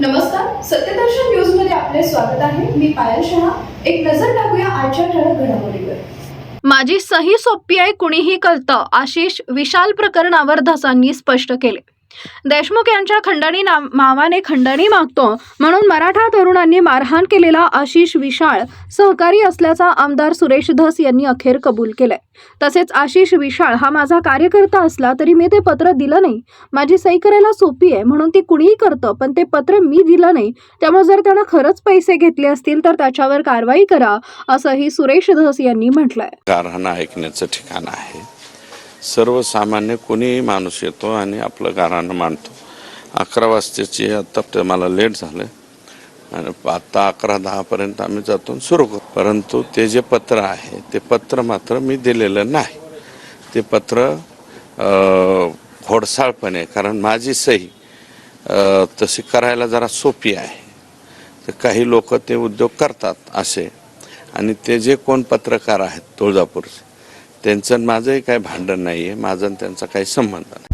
नमस्कार सत्यदर्शन न्यूजमध्ये आपले स्वागत आहे. मी पायल शहा. एक नजर टाकूया आजच्या ठळक घडामोडीवर. माझी सही सोपी आहे कुणीही करतं आशिष विशाल प्रकरणावर धसांनी स्पष्ट केले. देशमुख यांच्या खंडणी मावाने खंडणी मागतो. म्हणून मराठा तरुणांनी मारहाण केलेला आशिष विशाळ सहकारी असल्याचा आमदार सुरेश धस यांनी अखेर कबूल केलंय. तसेच आशिष विशाळ हा माझा कार्यकर्ता असला तरी मी ते पत्र दिलं नाही. माझी सही करायला सोपी आहे म्हणून ती कुणीही करतं पण ते पत्र मी दिलं नाही. त्यामुळे जर त्यानं खरंच पैसे घेतले असतील तर त्याच्यावर कारवाई करा असंही सुरेश धस यांनी म्हटलंय. ऐकण्याचं ठिकाण आहे. सर्वसामान्य कोणीही माणूस येतो आणि आपलं गाराणं मांडतो. अकरा वाजताची आत्ता ते मला लेट झालं आणि आत्ता अकरा दहापर्यंत आम्ही जातो सुरू करतो. परंतु ते जे पत्र आहे ते पत्र मात्र मी दिलेलं नाही. ते पत्र खोडसाळपणे कारण माझी सही तशी करायला जरा सोपी आहे. तर काही लोक ते उद्योग करतात असे. आणि ते जे कोण पत्रकार आहेत तुळजापूरचे त्यांचं माझंही काही भांडण नाही आहे माझं आणि त्यांचा काही संबंध नाही.